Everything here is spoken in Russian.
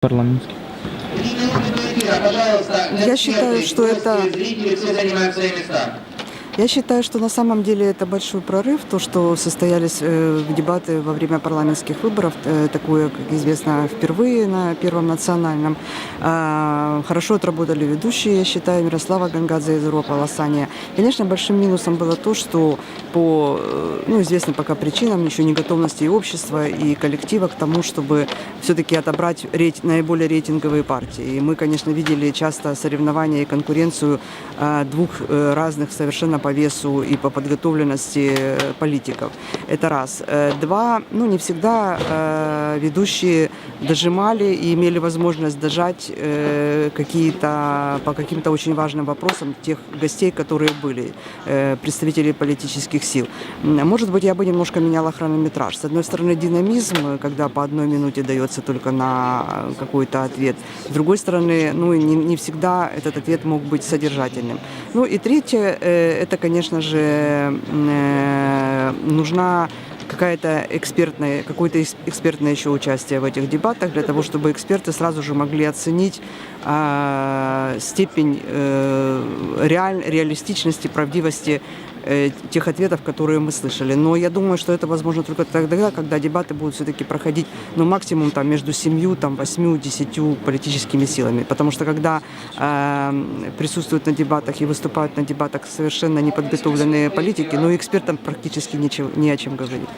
парламентских. Я считаю, что это- Зрители все занимают свои места. Я считаю, что на самом деле это большой прорыв, то, что состоялись э, дебаты во время парламентских выборов, э, такое, как известно, впервые на Первом национальном. А, Хорошо отработали ведущие, я считаю, Мирослава Гангадзе из Европа Лосания. Конечно, большим минусом было то, что по э, ну, известным пока причинам еще не готовности и общества, и коллектива к тому, чтобы все-таки отобрать рейтинг, наиболее рейтинговые партии. И мы, конечно, видели часто соревнования и конкуренцию а, двух э, разных совершенно по весу и по подготовленности э, политиков. Это раз. Э, Два, ну не всегда э, ведущие дожимали и имели возможность дожать какие-то по каким-то очень важным вопросам тех гостей, которые были, представителей политических сил. Может быть, я бы немножко меняла хронометраж. С одной стороны, динамизм, когда по одной минуте дается только на какой-то ответ. С другой стороны, ну, не, не всегда этот ответ мог быть содержательным. Ну и третье, это, конечно же, э, нужна какая-то экспертная, какое-то экспертное еще участие в этих дебатах для того, чтобы эксперты сразу же могли оценить степень э, реаль, реалистичности, правдивости э, тех ответов, которые мы слышали. Но я думаю, что это возможно только тогда, когда дебаты будут все-таки проходить, ну, максимум там между семью, там, восьмью, десятью политическими силами. Потому что когда э, присутствуют на дебатах и выступают на дебатах совершенно неподготовленные политики, ну, экспертам практически ничего, не о чем говорить.